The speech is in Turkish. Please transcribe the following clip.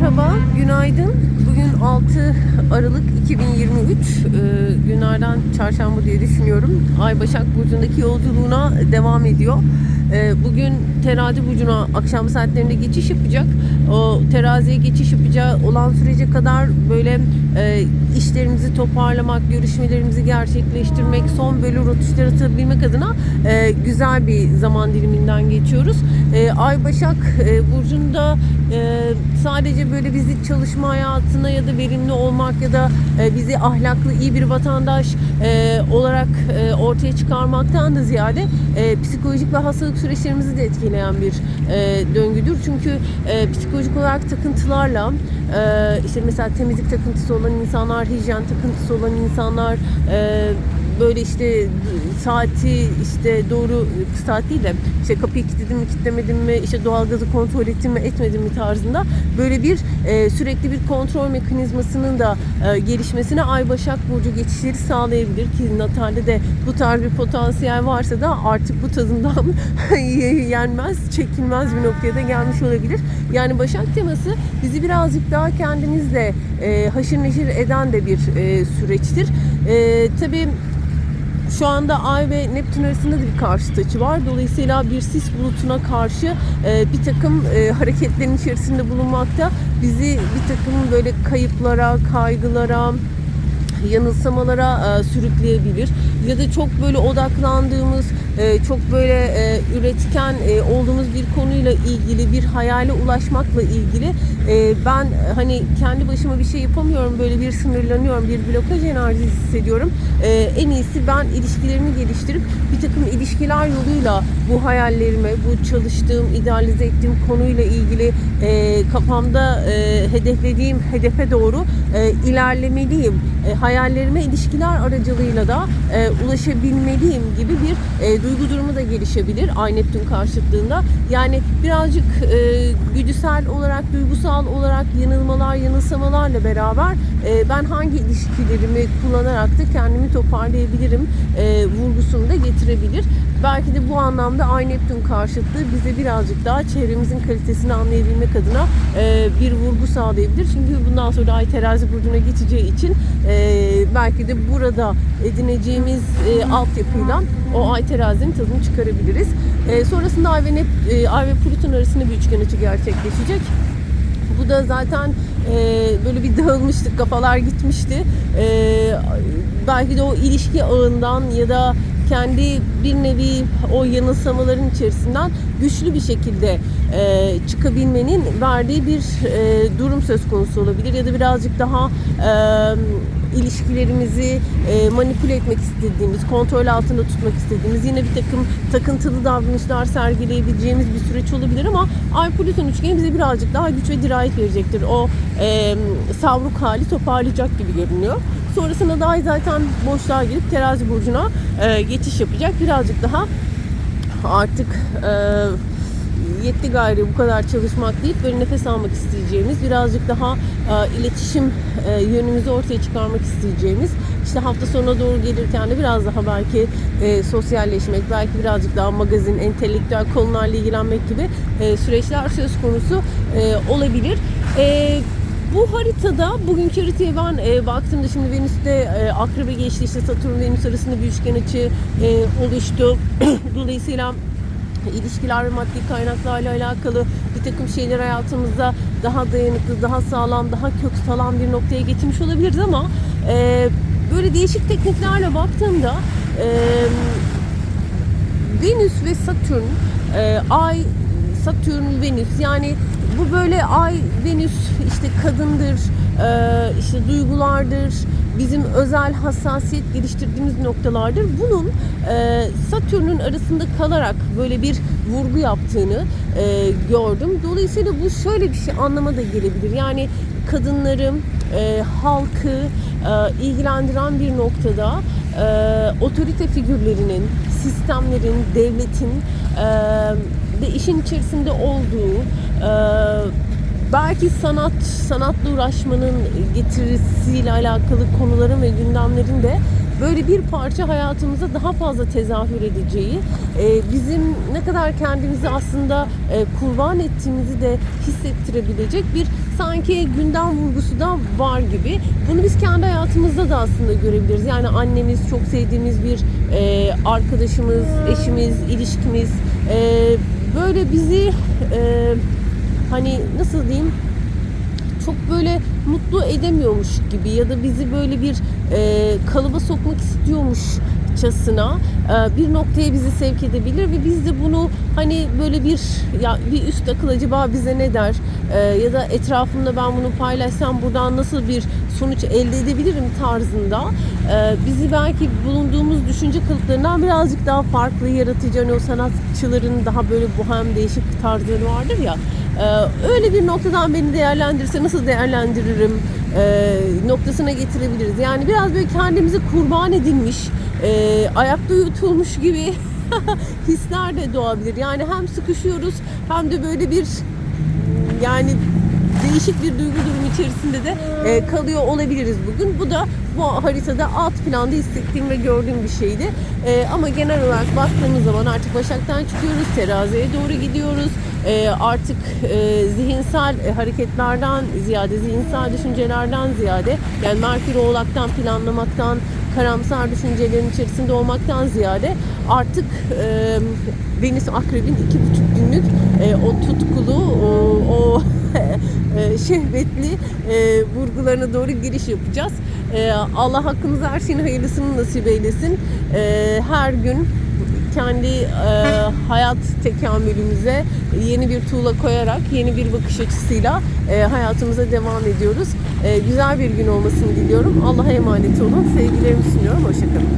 Merhaba, günaydın. Bugün 6 Aralık 2023. Ee, günlerden çarşamba diye düşünüyorum. Ay Başak Burcu'ndaki yolculuğuna devam ediyor. Ee, bugün terazi burcuna akşam saatlerinde geçiş yapacak. O teraziye geçiş yapacağı olan sürece kadar böyle e, işlerimizi toparlamak, görüşmelerimizi gerçekleştirmek, son böyle rotuşlar atabilmek adına e, güzel bir zaman diliminden geçiyoruz. E, Ay Başak e, Burcu'nda e, sadece böyle bizi çalışma hayatına ya da verimli olmak ya da e, bizi ahlaklı iyi bir vatandaş e, olarak e, ortaya çıkarmaktan da ziyade e, psikolojik ve hastalık süreçlerimizi de etkileyen bir e, döngüdür. Çünkü e, psikolojik olarak takıntılarla e, işte mesela temizlik takıntısı olan insanlar, hijyen takıntısı olan insanlar e, böyle işte saati işte doğru saat değil de işte kapıyı kilitledim mi kilitlemedim mi işte doğalgazı kontrol ettim mi etmedim mi tarzında böyle bir e, sürekli bir kontrol mekanizmasının da e, gelişmesine Ay Başak Burcu geçişleri sağlayabilir ki Natal'de de bu tarz bir potansiyel varsa da artık bu tadından yenmez, çekilmez bir noktaya da gelmiş olabilir. Yani Başak teması bizi birazcık daha kendimizle e, haşır neşir eden de bir e, süreçtir. E, tabii şu anda Ay ve Neptün arasında da bir karşıt açı var. Dolayısıyla bir sis bulutuna karşı e, bir takım e, hareketlerin içerisinde bulunmakta bizi bir takım böyle kayıplara, kaygılara, yanılsamalara e, sürükleyebilir ya da çok böyle odaklandığımız e, çok böyle e, üretken e, olduğumuz bir konuyla ilgili bir hayale ulaşmakla ilgili ben hani kendi başıma bir şey yapamıyorum böyle bir sınırlanıyorum bir blokaj enerjisi hissediyorum. En iyisi ben ilişkilerimi geliştirip bir takım ilişkiler yoluyla bu hayallerime bu çalıştığım idealize ettiğim konuyla ilgili kafamda hedeflediğim hedefe doğru ilerlemeliyim. Hayallerime ilişkiler aracılığıyla da ulaşabilmeliyim gibi bir e, duygu durumu da gelişebilir Ay Neptün karşıtlığında. Yani birazcık e, güdüsel olarak, duygusal olarak yanılmalar, yanılsamalarla beraber e, ben hangi ilişkilerimi kullanarak da kendimi toparlayabilirim e, vurgusunu da getirebilir. Belki de bu anlamda Ay Neptün karşıtlığı bize birazcık daha çevremizin kalitesini anlayabilmek adına e, bir vurgu sağlayabilir. Çünkü bundan sonra Ay Terazi Burcu'na geçeceği için e, belki de burada edineceğimiz e, altyapıyla o Ay Terazi'nin tadını çıkarabiliriz. E, sonrasında Ay ve, Nep, e, Ay ve Plüton arasında bir üçgen açı gerçekleşecek. Bu da zaten e, böyle bir dağılmıştık, kafalar gitmişti. E, belki de o ilişki ağından ya da kendi bir nevi o yanılsamaların içerisinden güçlü bir şekilde e, çıkabilmenin verdiği bir e, durum söz konusu olabilir ya da birazcık daha e, ilişkilerimizi e, manipüle etmek istediğimiz, kontrol altında tutmak istediğimiz, yine bir takım takıntılı davranışlar sergileyebileceğimiz bir süreç olabilir ama Ay Plüton üçgeni bize birazcık daha güç ve dirayet verecektir. O e, savruk hali toparlayacak gibi görünüyor. Sonrasında da Ay zaten boşluğa girip terazi burcuna e, geçiş yapacak. Birazcık daha artık e, yetti gayri bu kadar çalışmak değil böyle nefes almak isteyeceğimiz birazcık daha e, iletişim e, yönümüzü ortaya çıkarmak isteyeceğimiz işte hafta sonuna doğru gelirken de biraz daha belki e, sosyalleşmek belki birazcık daha magazin entelektüel konularla ilgilenmek gibi e, süreçler söz konusu e, olabilir. E, bu haritada bugünkü haritaya ben e, baktığımda şimdi Venüs'te e, Akrep'e geçti işte Satürn Venüs arasında bir üçgen açı e, oluştu. Dolayısıyla ilişkiler ve maddi kaynaklarla alakalı bir takım şeyler hayatımızda daha dayanıklı, daha sağlam, daha kök salan bir noktaya getirmiş olabiliriz ama e, böyle değişik tekniklerle baktığımda e, Venüs ve Satürn, e, Ay, Satürn, Venüs yani bu böyle Ay, Venüs işte kadındır, e, işte duygulardır, bizim özel hassasiyet geliştirdiğimiz noktalardır. Bunun e, Satürn'ün arasında kalarak böyle bir vurgu yaptığını e, gördüm. Dolayısıyla bu şöyle bir şey anlama da gelebilir. Yani kadınları, e, halkı e, ilgilendiren bir noktada e, otorite figürlerinin, sistemlerin, devletin e, de işin içerisinde olduğu e, belki sanat, sanatla uğraşmanın getirisiyle alakalı konuların ve gündemlerin de böyle bir parça hayatımıza daha fazla tezahür edeceği, e, bizim ne kadar kendimizi aslında e, kurban ettiğimizi de hissettirebilecek bir sanki gündem vurgusu da var gibi. Bunu biz kendi hayatımızda da aslında görebiliriz. Yani annemiz, çok sevdiğimiz bir e, arkadaşımız, eşimiz, ilişkimiz böyle bizi hani nasıl diyeyim? Çok böyle mutlu edemiyormuş gibi ya da bizi böyle bir e, kalıba sokmak istiyormuşçasına e, bir noktaya bizi sevk edebilir ve biz de bunu hani böyle bir ya bir üst akıl acaba bize ne der? E, ya da etrafımda ben bunu paylaşsam buradan nasıl bir sonuç elde edebilirim tarzında e, bizi belki bulunduğumuz düşünce kalıplarından birazcık daha farklı yaratıcı hani o sanatçıların daha böyle bohem değişik tarzları vardır ya öyle bir noktadan beni değerlendirse nasıl değerlendiririm e, noktasına getirebiliriz. Yani biraz böyle kendimizi kurban edilmiş, e, ayakta uyutulmuş gibi hisler de doğabilir. Yani hem sıkışıyoruz hem de böyle bir yani değişik bir duygu durumu içerisinde de e, kalıyor olabiliriz bugün. Bu da bu haritada alt planda hissettiğim ve gördüğüm bir şeydi. E, ama genel olarak baktığımız zaman artık Başak'tan çıkıyoruz, teraziye doğru gidiyoruz. E, artık e, zihinsel e, hareketlerden ziyade, zihinsel düşüncelerden ziyade yani Merkür Oğlak'tan planlamaktan, karamsar düşüncelerin içerisinde olmaktan ziyade artık e, Venüs Akrep'in iki buçuk günlük e, o tutkulu, o, o e, şehvetli e, vurgularına doğru giriş yapacağız. E, Allah hakkımıza her şeyin hayırlısını nasip eylesin. E, her gün kendi e, hayat tekamülümüze yeni bir tuğla koyarak, yeni bir bakış açısıyla e, hayatımıza devam ediyoruz. E, güzel bir gün olmasını diliyorum. Allah'a emanet olun. Sevgilerimi sunuyorum. Hoşçakalın.